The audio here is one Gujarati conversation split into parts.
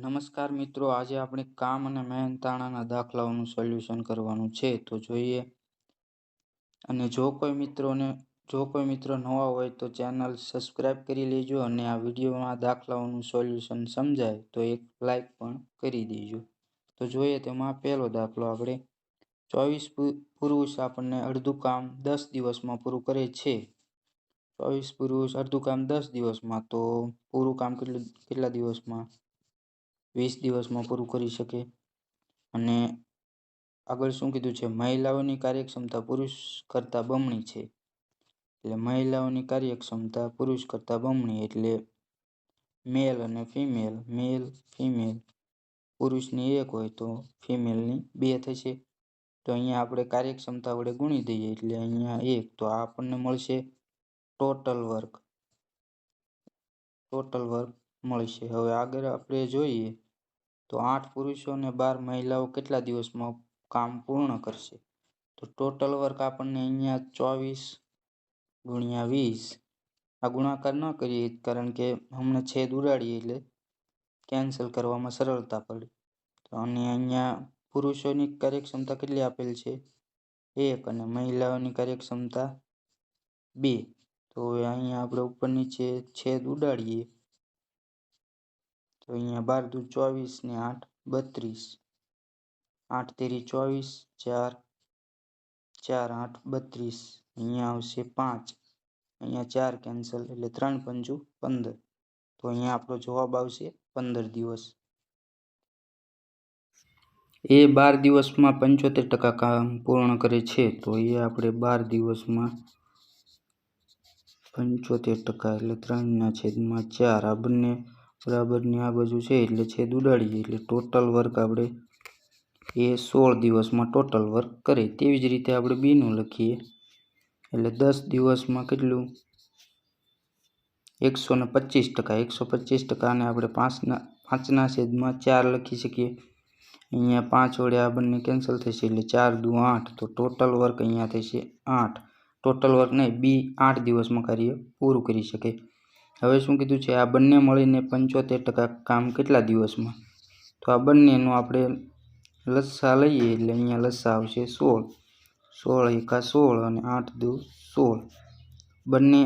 નમસ્કાર મિત્રો, આજે આપણે કામ અને મહેનતાણાના દાખલાઓનું સોલ્યુશન કરવાનું છે. તો જોઈએ. અને જો કોઈ મિત્રોને, જો કોઈ મિત્રો નવા હોય તો ચેનલ સબસ્ક્રાઇબ કરી લેજો અને આ વિડીયોમાં દાખલાઓનું સોલ્યુશન સમજાય તો એક લાઈક પણ કરી દેજો. તો જોઈએ તેમાં પહેલો દાખલો આપણે. ચોવીસ પુરુષ આપણને અડધું કામ દસ દિવસમાં પૂરું કરે છે. ચોવીસ પુરુષ અડધું કામ દસ દિવસમાં, તો પૂરું કામ કેટલું, કેટલા દિવસમાં? વીસ દિવસમાં પૂરું કરી શકે. અને આગળ શું કીધું છે? મહિલાઓની કાર્યક્ષમતા પુરુષ કરતાં બમણી છે. એટલે મહિલાઓની કાર્યક્ષમતા પુરુષ કરતાં બમણી એટલે મેલ અને ફિમેલ મેલ ફિમેલ પુરુષની એક હોય તો ફિમેલની બે થશે. તો અહીંયા આપણે કાર્યક્ષમતા વડે ગુણી દઈએ એટલે અહીંયા એક. તો આપણને મળશે ટોટલ વર્ક ટોટલ વર્ક મળશે. હવે આગળ આપણે જોઈએ તો આઠ પુરુષો અને બાર મહિલાઓ કેટલા દિવસમાં કામ પૂર્ણ કરશે? તો ટોટલ વર્ક આપણને અહીંયા ચોવીસ ગુણ્યા વીસ. આ ગુણાકાર ન કરીએ, કારણ કે હમણાં છેદ ઉડાડીએ એટલે કેન્સલ કરવામાં સરળતા પડે. તો અને અહીંયા પુરુષોની કાર્યક્ષમતા કેટલી આપેલ છે? એક અને મહિલાઓની કાર્યક્ષમતા બે. તો હવે અહીંયા આપણે ઉપર નીચે છેદ ઉડાડીએ. તો અહીંયા બાર દુ ચોવીસ ને આઠ બત્રીસ. આઠ તેરી ચોવીસ, ચાર ચાર આઠ બત્રીસ. અહીંયા આવશે પાંચ. અહીંયા ચાર કેન્સલ એટલે ત્રણ પંચું પંદર. તો અહીંયા આપણો જવાબ આવશે પંદર દિવસ. એ બાર દિવસમાં પંચોતેર ટકા કામ પૂર્ણ કરે છે, તો એ આપણે બાર દિવસમાં પંચોતેર ટકા એટલે ત્રણના છેદમાં ચાર. આ બંને બરાબરની આ બાજુ છે એટલે છેદ ઉડાડીએ એટલે ટોટલ વર્ક આપણે એ સોળ દિવસમાં ટોટલ વર્ક કરે તેવી જ રીતે આપણે બીનું લખીએ. એટલે દસ દિવસમાં કેટલું? એકસો ને પચીસ ટકા. એકસો પચીસ ટકાને આપણે પાંચના પાંચના છેદમાં ચાર લખી શકીએ. અહીંયા પાંચ વડે આ બંને કેન્સલ થશે એટલે ચાર દુ આઠ. તો ટોટલ વર્ક અહીંયા થશે આઠ. ટોટલ વર્ક નહીં બી આઠ દિવસમાં કાર્ય પૂરું કરી શકે. હવે શું કીધું છે? આ બંને મળીને પંચોતેર ટકા કામ કેટલા દિવસમાં? તો આ બંનેનું આપણે લસ્સા લઈએ એટલે અહીંયા લસ્સા આવશે સોળ. સોળ એકા સોળ અને આઠ દુ સોળ. બંને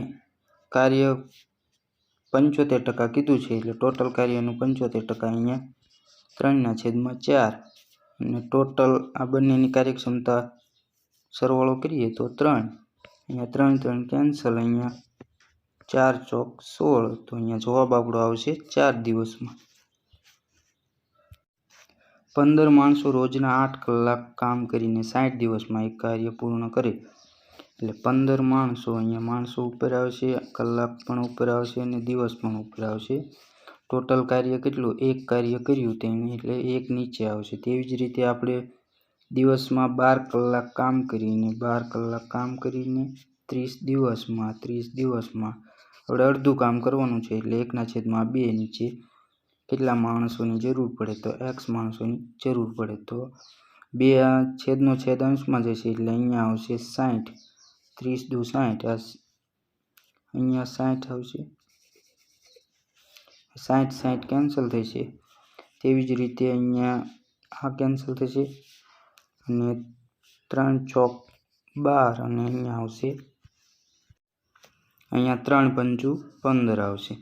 કાર્ય પંચોતેર ટકા કીધું છે એટલે ટોટલ કાર્યનું પંચોતેર ટકા અહીંયા ત્રણના છેદમાં ચાર. અને ટોટલ આ બંનેની કાર્યક્ષમતા સરવાળો કરીએ તો ત્રણ. અહીંયા ત્રણ ત્રણ કેન્સલ, અહીંયા ચાર ચોક સોળ. તો અહીંયા જવાબ આપણો આવશે ચાર દિવસમાં. પંદર માણસો રોજના આઠ કલાક કામ કરીને સાઠ દિવસમાં એક કાર્ય પૂર્ણ કરે. એટલે પંદર માણસો અહીંયા માણસો ઉપર આવશે, કલાક પણ ઉપર આવશે અને દિવસ પણ ઉપર આવશે. ટોટલ કાર્ય કેટલું? એક કાર્ય કર્યું તેની એટલે એક નીચે આવશે. તેવી જ રીતે આપણે દિવસમાં બાર કલાક કામ કરીને, બાર કલાક કામ કરીને ત્રીસ દિવસમાં ત્રીસ દિવસમાં આપણે અડધું કામ કરવાનું છે એટલે એકના છેદમાં બે નીચે કેટલા માણસોની જરૂર પડે તો એક્સ માણસોની જરૂર પડે તો બે આ છેદનો છેદ અંશમાં જશે એટલે અહીંયા આવશે સાઠ ત્રીસ દુ સાઠ આ અહીંયા સાઠ આવશે. સાઠ સાઠ કેન્સલ થશે. તેવી જ રીતે અહીંયા આ કેન્સલ થશે અને ત્રણ ચોક બાર અને અહીંયા આવશે અહીંયા ત્રણ પંચું પંદર આવશે.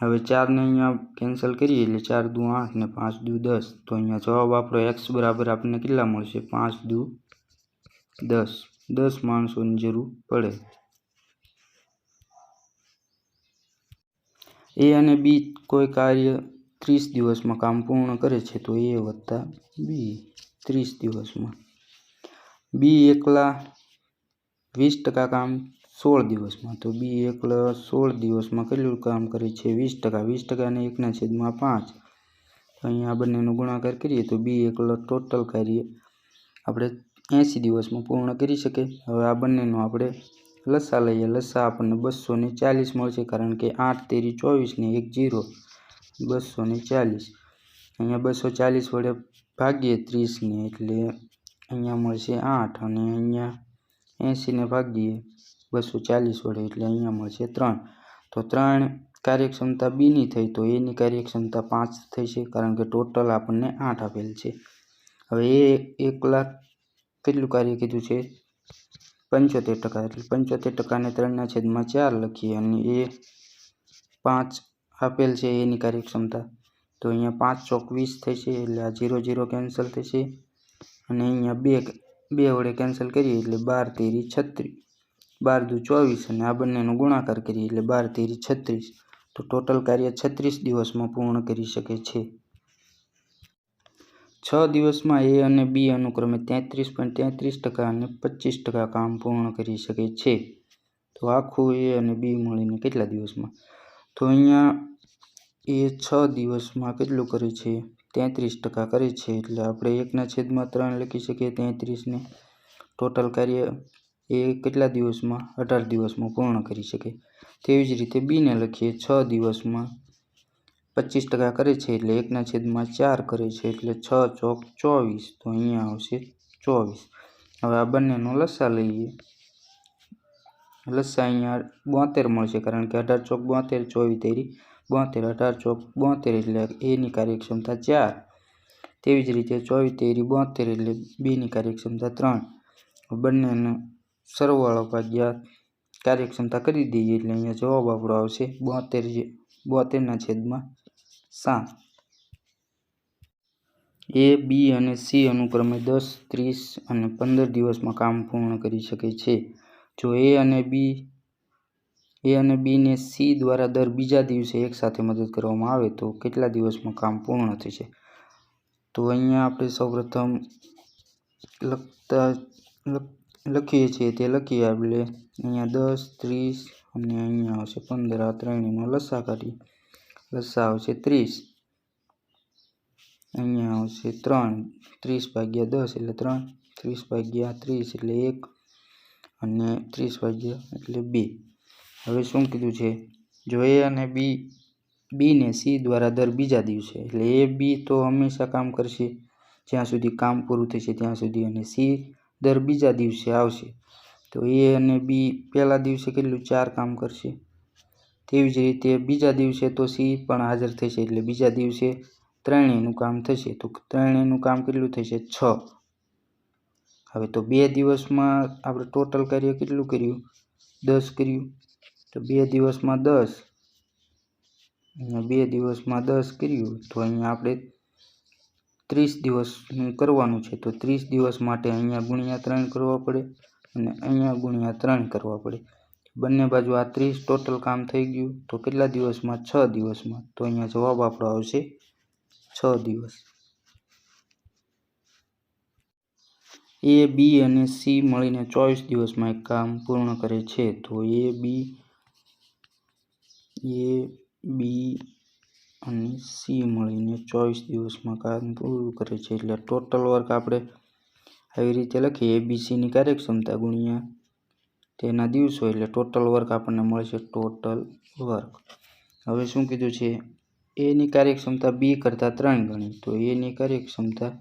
હવે ચારને અહીંયા કેન્સલ કરીએ એટલે ચાર દુ આઠ ને પાંચ દુ દસ. તો અહીંયા જવાબ આપણો એક્સ બરાબર આપણને કેટલા મળશે? પાંચ દુ દસ. દસ માણસોની જરૂર પડે. એ અને બી કોઈ કાર્ય ત્રીસ દિવસમાં કામ પૂર્ણ કરે છે તો એ વત્તા બી ત્રીસ દિવસમાં. બી એકલા વીસ ટકા કામ સોળ દિવસમાં. તો બી એકલા સોળ દિવસમાં કેટલું કામ કરે છે? વીસ ટકા. વીસ ટકાને એકના છેદમાં પાંચ. અહીંયા બંનેનો ગુણાકાર કરીએ તો બી એકલ ટોટલ કાર્ય આપણે એંસી દિવસમાં પૂર્ણ કરી શકે હવે આ બંનેનો આપણે લસા લઈએ. લસા આપણને બસો ને ચાલીસ મળશે કારણ કે આઠ તેરી ચોવીસ ને એક જીરો. બસો ને ચાલીસ. અહીંયા બસો ચાલીસ વડે ભાગીએ ત્રીસને એટલે અહીંયા મળશે આઠ અને અહીંયા એંસીને ભાગીએ. બસો ચાલીસ વડે એટલે અહીંયા મળશે ત્રણ. તો ત્રણ કાર્યક્ષમતા બીની થઈ તો એની કાર્યક્ષમતા પાંચ થઈ છે, કારણ કે ટોટલ આપણને આઠ આપેલ છે. હવે એ એક લાખ કેટલું કાર્ય કીધું છે? પંચોતેર ટકા. એટલે પંચોતેર ટકાને ત્રણના છેદમાં ચાર લખીએ અને એ પાંચ આપેલ છે એની કાર્યક્ષમતા. તો અહીંયા પાંચ ચોક વીસ થશે એટલે આ જીરો જીરો કેન્સલ થશે અને અહીંયા બે બે વડે કેન્સલ કરીએ એટલે બાર તેરી છત્રીસ. બાર દુ ચોવીસ અને આ બંનેનો ગુણાકાર કરીએ એટલે બાર તેરી છત્રીસ. તો ટોટલ કાર્ય છત્રીસ દિવસમાં પૂર્ણ કરી શકે છે. છ દિવસમાં એ અને બી અનુક્રમે તેત્રીસ પોઈન્ટ તેત્રીસ ટકા અને પચીસ ટકા કામ પૂર્ણ કરી શકે છે. તો આખું એ અને બી મળીને કેટલા દિવસમાં? તો અહીંયા એ છ દિવસમાં કેટલું કરે છે? તેત્રીસ ટકા કરે છે. એટલે આપણે એકના છેદમાં ત્રણ લખી શકીએ તેત્રીસને. ટોટલ કાર્ય એ કેટલા દિવસમાં? અઢાર દિવસમાં પૂર્ણ કરી શકે. તેવી જ રીતે બીને લખીએ, છ દિવસમાં પચીસ ટકા કરે છે એટલે એકના છેદમાં ચાર કરે છે એટલે છ ચોક ચોવીસ. તો અહીંયા આવશે ચોવીસ. હવે આ બંનેનો લસા લઈએ. લસા અહીંયા બોતેર મળશે કારણ કે અઢાર ચોક બોતેર ચોવીસ તેરી. બોતેર, અઢાર ચોક બોતેર એટલે એની કાર્યક્ષમતા ચાર. તેવી જ રીતે ચોવીસ તેરી બોતેર એટલે બીની કાર્યક્ષમતા ત્રણ. બંનેનો સરવાળો ભાગ્યા કાર્યક્ષમતા કરી દઈએ એટલે અહીંયા જવાબ આપણો આવશે બોતેર જે, બોતેરના છેદમાં સાત. એ, બી અને સી અનુક્રમે દસ, ત્રીસ અને પંદર દિવસમાં કામ પૂર્ણ કરી શકે છે. જો એ અને બી, એ અને બીને સી દ્વારા દર બીજા દિવસે એકસાથે મદદ કરવામાં આવે તો કેટલા દિવસમાં કામ પૂર્ણ થશે? તો અહીંયા આપણે સૌપ્રથમ લખતા લખીએ છીએ તે લખીએ આપણે. અહીંયા દસ, ત્રીસ અને અહીંયા આવશે પંદર. આ ત્રણેયનો લસા કાઢીએ. લસા આવશે ત્રીસ. અહીંયા આવશે ત્રણ. ત્રીસ ભાગ્યા દસ એટલે ત્રણ. ત્રીસ ભાગ્યા ત્રીસ એટલે એક અને ત્રીસ ભાગ્યા એટલે બે. હવે શું કીધું છે? જો એ અને બી બીને સી દ્વારા દર બીજા દિવસે, એટલે એ બી તો હંમેશા કામ કરશે. જ્યાં સુધી કામ પૂરું થશે ત્યાં સુધી અને સી દર બીજા દિવસે આવશે. તો એ અને બી પહેલા દિવસે કેટલું? ચાર કામ કરશે. તેવી જ રીતે બીજા દિવસે તો સી પણ હાજર થશે, એટલે બીજા દિવસે ત્રણેયનું કામ થશે. તો ત્રણેયનું કામ કેટલું થશે? છ. હવે તો બે દિવસમાં આપણે ટોટલ કાર્ય કેટલું કર્યું? દસ કર્યું. તો બે દિવસમાં દસ. અહીંયા બે દિવસમાં દસ કર્યું. તો અહીંયા આપણે ત્રીસ દિવસનું કરવાનું છે. તો ત્રીસ દિવસ માટે અહીંયા ગુણ્યા ત્રણ કરવા પડે અને અહીંયા ગુણ્યા ત્રણ કરવા પડે. બંને બાજુ આ ત્રીસ ટોટલ કામ થઈ ગયું. તો કેટલા દિવસમાં? છ દિવસમાં. તો અહીંયા જવાબ આપણો આવશે છ દિવસ. એ, બી અને સી મળીને ચોવીસ દિવસમાં એક કામ પૂર્ણ કરે છે. તો એ, બી એ, બી અને સી મળીને ચોવીસ દિવસમાં કામ પૂરું કરે છે. એટલે ટોટલ વર્ક આપણે આવી રીતે લખીએ. એબીસીની કાર્યક્ષમતા ગુણ્યા તેના દિવસો, એટલે ટોટલ વર્ક આપણને મળશે ટોટલ વર્ક હવે શું કીધું છે? એની કાર્યક્ષમતા બી કરતાં ત્રણ ગણી. તો એની કાર્યક્ષમતા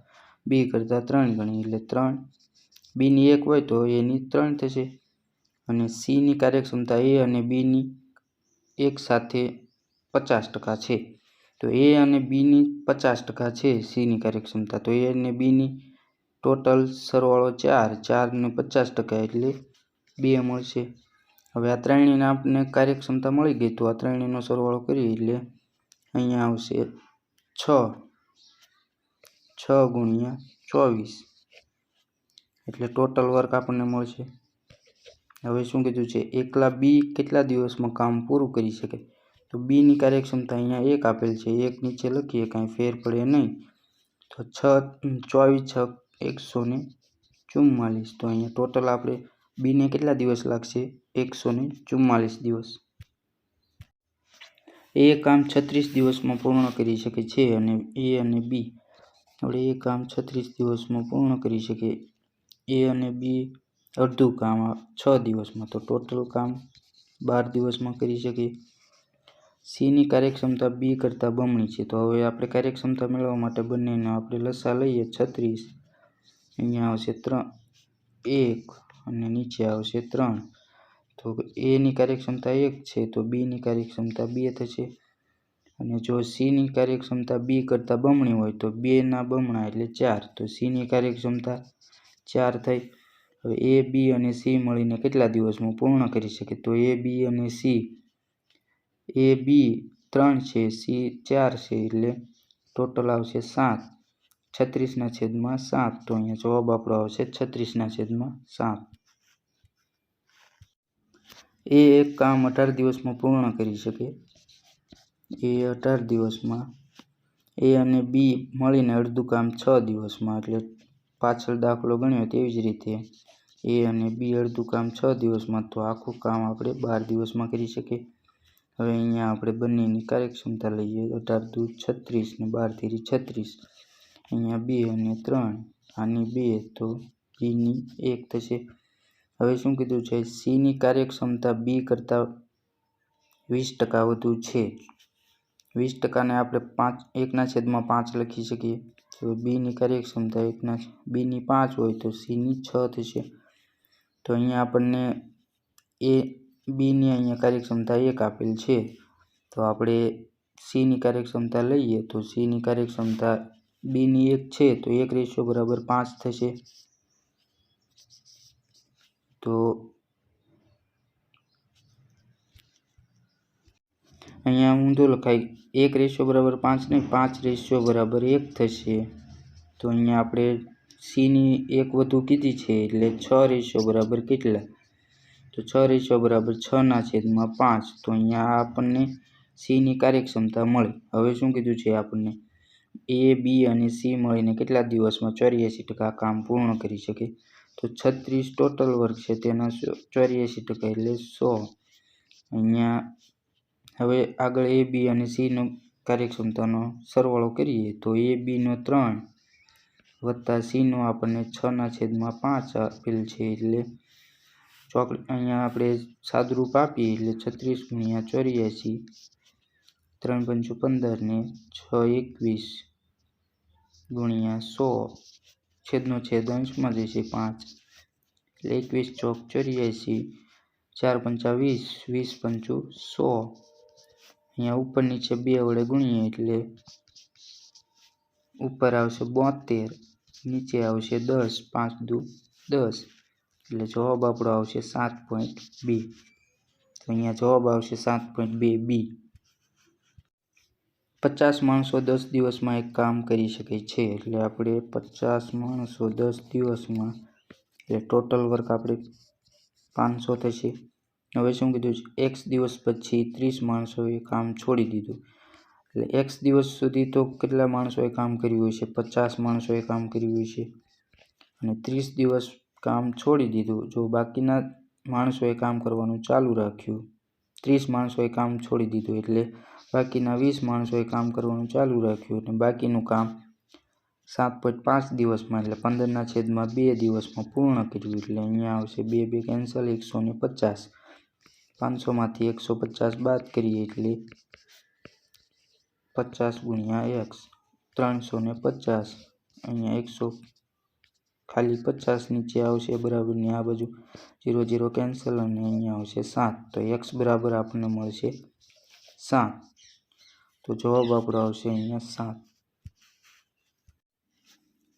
બી કરતાં ત્રણ ગણી. એટલે ત્રણ બીની એક હોય તો એની ત્રણ થશે. અને સીની કાર્યક્ષમતા એ અને બીની એક સાથે પચાસ ટકા છે. તો એ અને બીની પચાસ ટકા છે સીની કાર્યક્ષમતા. તો એ અને બીની ટોટલ સરવાળો ચાર ચાર ને પચાસ ટકા એટલે બે મળશે. હવે આ ત્રણેયને આપણને કાર્યક્ષમતા મળી ગઈ તો આ ત્રણેયનો સરવાળો કરીએ એટલે અહીંયા આવશે છ છ ગુણ્યા ચોવીસ. એટલે ટોટલ વર્ક આપણને મળશે. હવે શું કીધું છે? એકલા બી કેટલા દિવસમાં કામ પૂરું કરી શકે? તો બીની કાર્યક્ષમતા અહીંયા એક આપેલ છે. એક નીચે લખીએ, કાંઈ ફેર પડે નહીં. તો છ, ચોવીસ, છ, એકસો ને ચુમ્માલીસ. તો અહીંયા ટોટલ આપણે બીને કેટલા દિવસ લાગશે? એકસો ને ચુમ્માલીસ દિવસ. એ કામ છત્રીસ દિવસમાં પૂર્ણ કરી શકે છે અને એ અને બી. આપણે એ કામ છત્રીસ દિવસમાં પૂર્ણ કરી શકીએ. એ અને બી અડધું કામ છ દિવસમાં. તો ટોટલ કામ બાર દિવસમાં કરી શકે સીની કાર્યક્ષમતા બી કરતાં બમણી છે. તો હવે આપણે કાર્યક્ષમતા મેળવવા માટે બંનેનો આપણે લસા લઈએ. છત્રીસ. અહીંયા આવશે ત્રણ. એક અને નીચે આવશે ત્રણ. તો એની કાર્યક્ષમતા એક છે, તો બીની કાર્યક્ષમતા બે થશે. અને જો સીની કાર્યક્ષમતા બી કરતાં બમણી હોય, તો બેના બમણા એટલે ચાર. તો સીની કાર્યક્ષમતા ચાર થઈ. હવે એ બી અને સી મળીને કેટલા દિવસમાં પૂર્ણ કરી શકે તો એ બી અને સી એ, બી, ત્રણ છે, સી, ચાર છે, એટલે ટોટલ આવશે સાત. છત્રીસના છેદમાં સાત. તો અહીંયા જવાબ આપણો આવશે છત્રીસના છેદમાં સાત. એ એક કામ અઢાર દિવસમાં પૂર્ણ કરી શકે. એ અઢાર દિવસમાં એ અને બી મળીને અડધું કામ છ દિવસમાં, એટલે પાછળ દાખલો ગણ્યો તેવી જ રીતે. એ અને બી અડધું કામ છ દિવસમાં, તો આખું કામ આપણે બાર દિવસમાં કરી શકીએ. હવે અહીંયા આપણે બંનેની કાર્યક્ષમતા લઈએ અઢાર દુ છત્રીસ ને બાર તેરી છત્રીસ. અહીંયા બે અને ત્રણ, આની બે તો બીની એક થશે. હવે શું કીધું છે? સીની કાર્યક્ષમતા બી કરતાં વીસ ટકા વધુ છે. વીસ ટકાને આપણે પાંચ, એકના છેદમાં પાંચ લખી શકીએ. તો બીની કાર્યક્ષમતા એકના બીની પાંચ હોય તો સીની છ થશે. તો અહીંયા આપણને એ બીની અહીંયા કાર્યક્ષમતા એક આપેલ છે. તો આપણે સીની કાર્યક્ષમતા લઈએ તો સીની કાર્યક્ષમતા બીની એક છે તો એક રેશિયો બરાબર પાંચ થશે. તો અહીંયા ઊંધો લખાય એક રેશિયો બરાબર પાંચ નહીં, પાંચ રેશિયો બરાબર એક થશે. તો અહીંયા આપણે સીની એક વધુ કીધી છે એટલે છ રેશિયો બરાબર કેટલા? તો છ રેશિયો બરાબર છના છેદમાં પાંચ. તો અહીંયા આપણને સીની કાર્યક્ષમતા મળે. હવે શું કીધું છે આપણને? એ બી અને સી મળીને કેટલા દિવસમાં ચોર્યાસી ટકા કામ પૂર્ણ કરી શકે? તો છત્રીસ ટોટલ વર્ક છે તેના ચોર્યાસી ટકા એટલે સો. અહીંયા હવે આગળ એ બી અને સીનો કાર્યક્ષમતાનો સરવાળો કરીએ તો એ બીનો ત્રણ વત્તા સીનો આપણને છના છેદમાં પાંચ આપેલ છે એટલે ચોકડી અહીંયા આપણે સાદુરૂપ આપીએ એટલે છત્રીસ ગુણ્યા ચોર્યાસી, ત્રણ પંચો પંદર ને છ એકવીસ ગુણ્યા સો, છેદનો છેદ અંશમાં જશે પાંચ. એટલે એકવીસ ચોક ચોર્યાસી, ચાર પંચા વીસ વીસ પંચું સો. અહીંયા ઉપર નીચે બે વડે ગુણીએ એટલે ઉપર આવશે બોતેર, નીચે આવશે દસ, પાંચ દુ દસ. એટલે જવાબ આપણો આવશે સાત પોઈન્ટ બી. તો અહીંયા જવાબ આવશે સાત પોઈન્ટ બે બી પચાસ માણસો દસ દિવસમાં એક કામ કરી શકે છે. એટલે આપણે પચાસ માણસો દસ દિવસમાં એટલે ટોટલ વર્ક આપણે પાંચસો થશે. હવે શું કીધું છે? એક્સ દિવસ પછી ત્રીસ માણસોએ કામ છોડી દીધું. એટલે એક્સ દિવસ સુધી તો કેટલા માણસોએ કામ કર્યું હોય છે પચાસ માણસોએ કામ કર્યું હોય છે અને ત્રીસ દિવસ કામ છોડી દીધું. જો બાકીના માણસોએ કામ કરવાનું ચાલુ રાખ્યું. ત્રીસ માણસોએ કામ છોડી દીધું એટલે બાકીના વીસ માણસોએ કામ કરવાનું ચાલુ રાખ્યું અને બાકીનું કામ સાત પોઈન્ટ પાંચ દિવસમાં એટલે પંદરના છેદમાં બે દિવસમાં પૂર્ણ કર્યું એટલે અહીંયા આવશે બે બે કેન્સલ એકસો ને પચાસ. પાંચસોમાંથી એકસો પચાસ બાદ કરીએ એટલે પચાસ ગુણ્યા એક્સ ત્રણસો ને પચાસ. અહીંયા એકસો ખાલી પચાસ નીચે આવશે બરાબરની આ બાજુ ઝીરો ઝીરો કેન્સલ અને અહીંયા આવશે સાત. તો એક્સ બરાબર આપણને મળશે સાત. તો જવાબ આપણો આવશે અહીંયા સાત.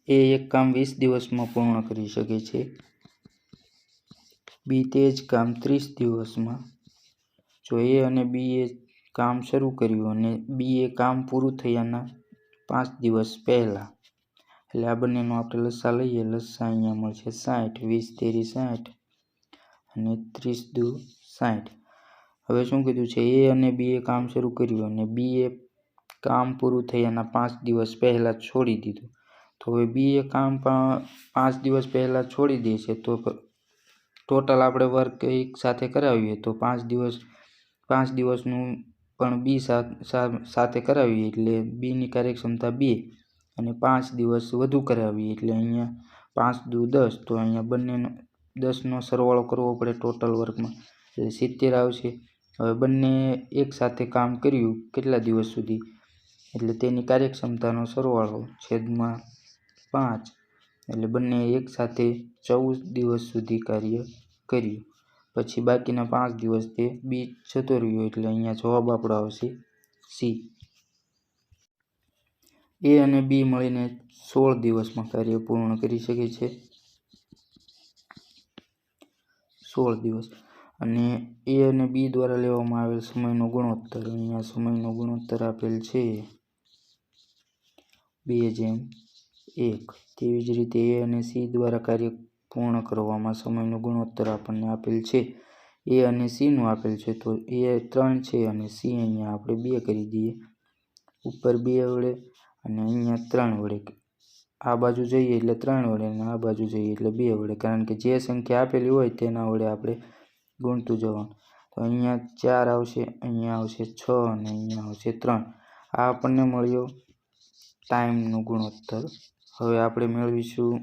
એ એક કામ વીસ દિવસમાં પૂર્ણ કરી શકે છે. બી તે જ કામ ત્રીસ દિવસમાં. જો એ અને બી એ કામ શરૂ કર્યું અને બી એ કામ પૂરું થયાના પાંચ દિવસ પહેલાં. એટલે આ બંનેનો આપણે લસ્સા લઈએ. લસ્સા અહીંયા મળશે સાઠ, વીસ તેરી સાઠ અને ત્રીસ દુ સાઠ. હવે શું કીધું છે? એ અને બી એ કામ શરૂ કર્યું અને બી એ કામ પૂરું થયાના પાંચ દિવસ પહેલાં છોડી દીધું. તો હવે બી એ કામ પાંચ દિવસ પહેલાં છોડી દે છે તો ટોટલ આપણે વર્ક એક સાથે કરાવીએ તો પાંચ દિવસ, પાંચ દિવસનું પણ બી સાથે કરાવીએ એટલે બીની કાર્યક્ષમતા બે અને પાંચ દિવસ વધુ કરાવીએ. એટલે અહીંયા પાંચ દુ દસ, તો અહીંયા બંનેનો દસનો સરવાળો કરવો પડે ટોટલ વર્કમાં એટલે સિત્તેર આવશે. હવે બંને એક સાથે કામ કર્યું કેટલા દિવસ સુધી? એટલે તેની કાર્યક્ષમતાનો સરવાળો છેદમાં પાંચ. એટલે બંને એક સાથે ચૌદ દિવસ સુધી કાર્ય કર્યું. પછી બાકીના પાંચ દિવસ તે બી જતો રહ્યો. એટલે અહીંયા જવાબ આપણો આવશે સી. એ અને બી મળીને સોળ દિવસમાં કાર્ય પૂર્ણ કરી શકે છે. સોળ દિવસ. અને એ અને બી દ્વારા લેવામાં આવેલ સમયનો ગુણોત્તર. અહીંયા સમયનો ગુણોત્તર આપેલ છે. બે જેમ એક. તેવી જ રીતે એ અને સી દ્વારા કાર્ય પૂર્ણ કરવામાં સમયનો ગુણોત્તર આપણને આપેલ છે. એ અને સીનું આપેલ છે. તો એ ત્રણ છે અને સી અહીંયા આપણે બે કરી દઈએ. ઉપર બે વડે અને અહીંયા ત્રણ વડે આ બાજુ જઈએ એટલે ત્રણ વડે અને આ બાજુ જઈએ એટલે બે વડે. કારણ કે જે સંખ્યા આપેલી હોય તેના વડે આપણે ગુણતું જવાનું. તો અહીંયા ચાર આવશે, અહીંયા આવશે છ અને અહીંયા આવશે ત્રણ. આ આપણને મળ્યો ટાઈમનો ગુણોત્તર. હવે આપણે મેળવીશું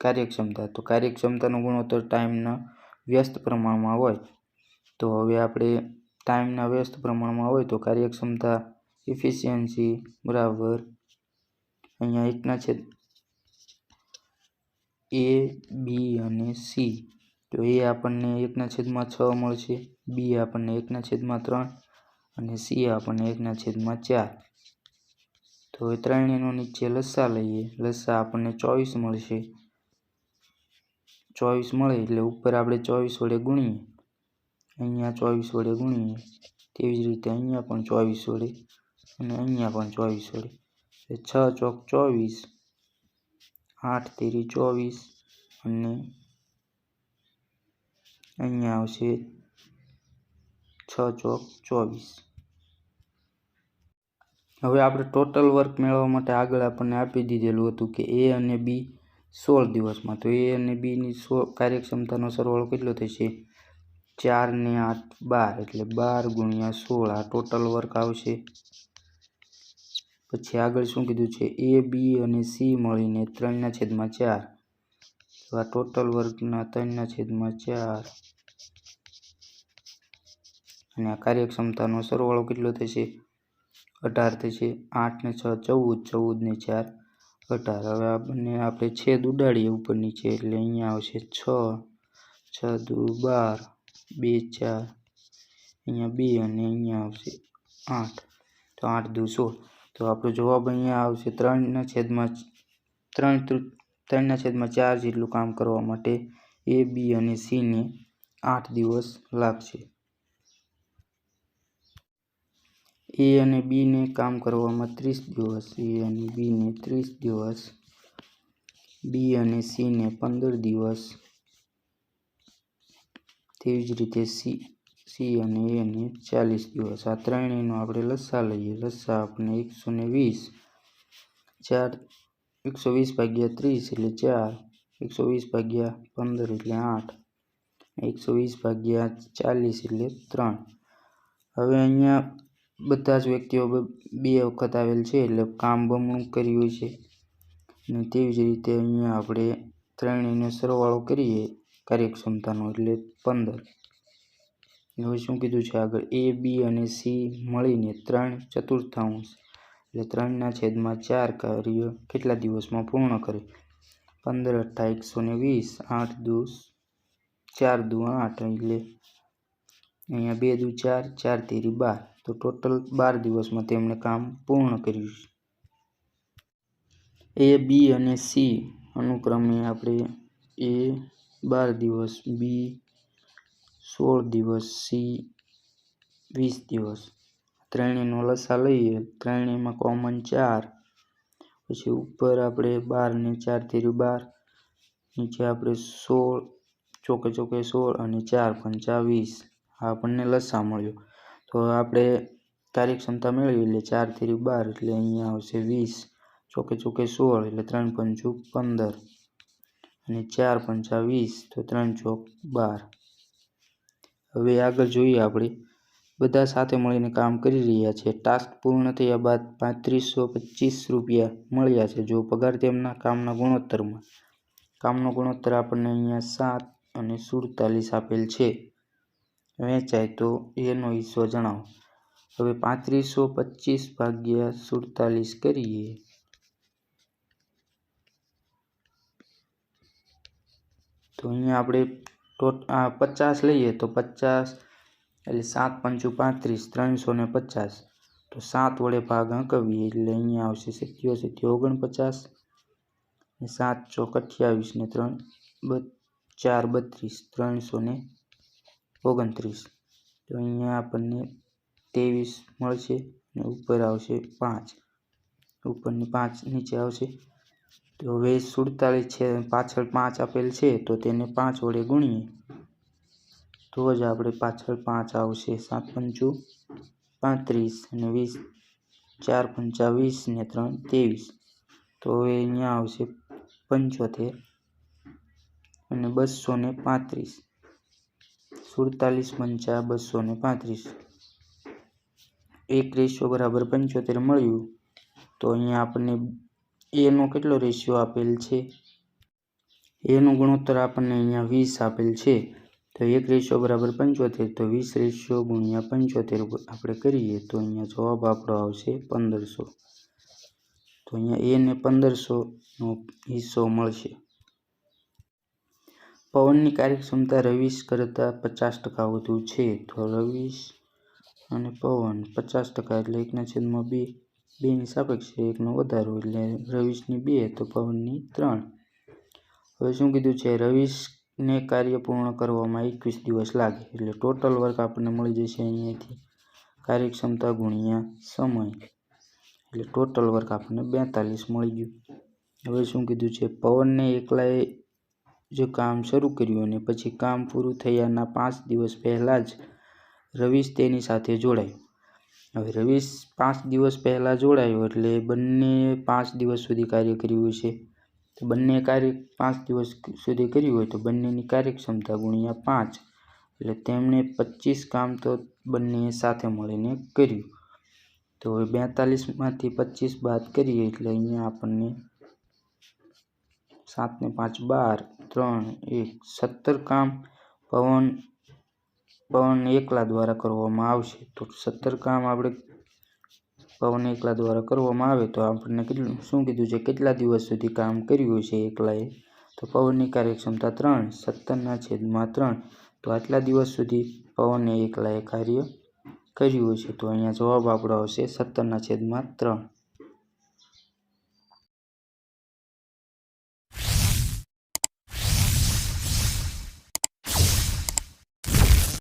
કાર્યક્ષમતા. તો કાર્યક્ષમતાનો ગુણોત્તર ટાઈમના વ્યસ્ત પ્રમાણમાં હોય. તો હવે આપણે ટાઈમના વ્યસ્ત પ્રમાણમાં હોય તો કાર્યક્ષમતા ઇફિશિયન્સી બરાબર અહીંયા એકના છેદ એ, બી અને સી. તો એ આપણને એકના છેદમાં છ મળશે. બી આપણને એકના છેદમાં ત્રણ અને સી આપણને એકના છેદમાં ચાર. તો એ ત્રણેયનો નીચે લસ્સા લઈએ. લસ્સા આપણને ચોવીસ મળશે. ચોવીસ મળે એટલે ઉપર આપણે ચોવીસ વડે ગુણીએ. અહીંયા ચોવીસ વડે ગુણીએ. તેવી જ રીતે અહીંયા પણ ચોવીસ વડે અને અહીંયા પણ ચોવીસ વડે. છ ચોક ચોવીસ, આઠ તેરી ચોવીસ અને અહીંયા આવશે છ ચોક ચોવીસ. હવે આપણે ટોટલ વર્ક મેળવવા માટે આગળ આપણને આપી દીધેલું હતું કે એ અને બી સોળ દિવસમાં. તો એ અને બીની સો કાર્યક્ષમતાનો સરવાળો કેટલો થશે? ચાર ને આઠ બાર એટલે બાર ગુણ્યા સોળ. આ ટોટલ વર્ક આવશે પછી આગળ શું કીધું છે? એ, બી અને સી મળીને ત્રણના છેદમાં ચાર. આ ટોટલ વર્ગના ત્રણના છેદમાં ચાર. અને આ કાર્યક્ષમતાનો સરવાળો કેટલો થશે? અઢાર થશે. આઠ ને છ, ચૌદ. ચૌદ ને ચાર, અઢાર. હવે આ બંને આપણે છેદ ઉડાડીએ ઉપર નીચે એટલે અહીંયા આવશે છ. છ, દુ, બાર. બે, ચાર. અહીંયા બે અને અહીંયા આવશે આઠ. તો આઠ, દુ, સોળ. તો આપણો જવાબ અહીંયા આવશે ત્રણના છેદમાં ત્રણ ત્રણના છેદમાં ચાર જેટલું કામ કરવા માટે એ બી અને સીને આઠ દિવસ લાગશે. એ અને બીને કામ કરવામાં ત્રીસ દિવસ એ અને બીને ત્રીસ દિવસ બી અને સીને પંદર દિવસ. તેવી જ રીતે સી સી અને એને ચાલીસ દિવસ. આ ત્રણેયનો આપણે લસ્સા લઈએ. લસ્સા આપણે એકસો ને વીસ. ચાર એકસો વીસ ભાગ્યા ત્રીસ એટલે ચાર. એકસો વીસ ભાગ્યા પંદર એટલે આઠ. એકસો વીસ ભાગ્યા ચાલીસ એટલે ત્રણ. હવે અહીંયા બધા જ વ્યક્તિઓ બે વખત આવેલ છે એટલે કામ બમણું કર્યું છે. અને તેવી જ રીતે અહીંયા આપણે ત્રણેયનો સરવાળો કરીએ કાર્યક્ષમતાનો એટલે પંદર. હવે શું કીધું છે? આગળ એ બી અને સી મળીને ત્રણ ચતુર્થાંશ, એટલે ત્રણના છેદમાં ચાર કાર્ય કેટલા દિવસમાં પૂર્ણ કરે? પંદર અઠ્ઠા એકસો ને વીસ, આઠ દુ ચાર દુ આઠ, એટલે અહીંયા બે દુ ચાર ચાર તેરી બાર. તો ટોટલ બાર દિવસમાં તેમણે કામ પૂર્ણ કર્યું એ બી અને સી અનુક્રમે આપણે એ બાર દિવસ બી સોળ દિવસ સી વીસ દિવસ. ત્રણેયનો લસા લઈએ, ત્રણેયમાં કોમન ચાર. પછી ઉપર આપણે બાર ને ચાર તેરી બાર. નીચે આપણે સોળ, ચોકે ચોકે સોળ અને ચાર પંચા વીસ. આપણને લસા મળ્યો. તો આપણે કાર્યક્ષમતા મેળવી એટલે ચાર તેરી બાર એટલે અહીંયા આવશે વીસ. ચોકે ચોકે સોળ એટલે ત્રણ પંચું પંદર. અને ચાર પંચા વીસ તો ત્રણ ચોક બાર. હવે આગળ જોઈએ આપણે. બધા સાથે મળીને કામ કરી રહ્યા છે. ટાસ્ક પૂર્ણ થયા બાદ પાંત્રીસો પચીસ રૂપિયા મળ્યા છે, જો પગાર તેમના કામના ગુણોત્તરમાં. કામનો ગુણોત્તર આપણને અહીંયા સાત અને સુડતાલીસ આપેલ છે. વેચાય તો એનો હિસ્સો જણાવો. હવે પાંત્રીસો પચીસ ભાગ્યા સુડતાલીસ કરીએ. તો અહીંયા આપણે આ પચાસ લઈએ તો પચાસ, એટલે સાત પંચું પાંત્રીસ, ત્રણસો ને પચાસ. તો સાત વડે ભાગ આંકવીએ એટલે અહીંયા આવશે સિત્યો સિત્યો ઓગણપચાસ, ને સાત ચોક અઠ્યાવીસ, ને ત્રણ ચાર બત્રીસ, ત્રણસો ને ઓગણત્રીસ. તો અહીંયા આપણને ત્રેવીસ મળશે, ને ઉપર આવશે પાંચ. ઉપરની પાંચ નીચે આવશે તો હવે સુડતાલીસ છે, પાછળ પાંચ આપેલ છે, તો તેને પાંચ વડે ગુણીએ. તો જ આપણે પાછળ પાંચ આવશે. સાત પંચું પાંત્રીસ અને વીસ, ચાર પંચા વીસ ને ત્રણ ત્રેવીસ. તો હવે અહીંયા આવશે પંચોતેર અને બસો ને પાંત્રીસ. સુડતાલીસ પંચા બસો ને પાંત્રીસ. એક રેશિયો બરાબર પંચોતેર મળ્યું. તો અહીંયા આપણને એનો કેટલો રેશિયો આપેલ છે? એનો ગુણોત્તર આપણને અહીંયા વીસ આપેલ છે. તો એક રેશિયો બરાબર પંચોતેર, તો વીસ રેશિયો ગુણ્યા પંચોતેર આપણે કરીએ તો અહીંયા જવાબ આપણો આવશે પંદરસો. તો અહીંયા એને પંદરસોનો હિસ્સો મળશે. પવનની કાર્યક્ષમતા રવીશ કરતાં પચાસ ટકા વધુ છે. તો રવીશ અને પવન પચાસ ટકા એટલે એકના છેદમાં બે. બેની સાપેક્ષે એકનો વધારો એટલે રવીશની બે તો પવનની ત્રણ. હવે શું કીધું છે? રવીશને કાર્ય પૂર્ણ કરવામાં એકવીસ દિવસ લાગે એટલે ટોટલ વર્ક આપણને મળી જશે અહીંયાથી. કાર્યક્ષમતા ગુણ્યા સમય એટલે ટોટલ વર્ક આપણને બેતાલીસ મળી ગયું. હવે શું કીધું છે? પવનને એકલાએ જો કામ શરૂ કર્યું અને પછી કામ પૂરું થયાના પાંચ દિવસ પહેલાં જ રવીશ તેની સાથે જોડાયો. હવે રવિશ પાંચ દિવસ પહેલાં જોડાયો એટલે બંને પાંચ દિવસ સુધી કાર્ય કર્યું છે. તો બંને કાર્ય પાંચ દિવસ સુધી કર્યું હોય તો બંનેની કાર્યક્ષમતા ગુણ્યા પાંચ. એટલે તેમણે પચીસ કામ તો બંને સાથે મળીને કર્યું. તો હવે બેતાલીસમાંથી પચીસ બાદ કરીએ એટલે અહીંયા આપણને સાત ને પાંચ બાર, ત્રણ, એક, સત્તર કામ. પવન પવન એકલા દ્વારા કરવામાં આવશે. તો સત્તર કામ આપણે પવન એકલા દ્વારા કરવામાં આવે તો આપણને કેટલું, શું કીધું છે? કેટલા દિવસ સુધી કામ કર્યું છે એકલાએ? તો પવનની કાર્યક્ષમતા ત્રણ, સત્તરના છેદમાં ત્રણ. તો આટલા દિવસ સુધી પવને એકલાએ કાર્ય કર્યું છે તો અહીંયા જવાબ આપણો આવશે સત્તરના છેદમાં ત્રણ.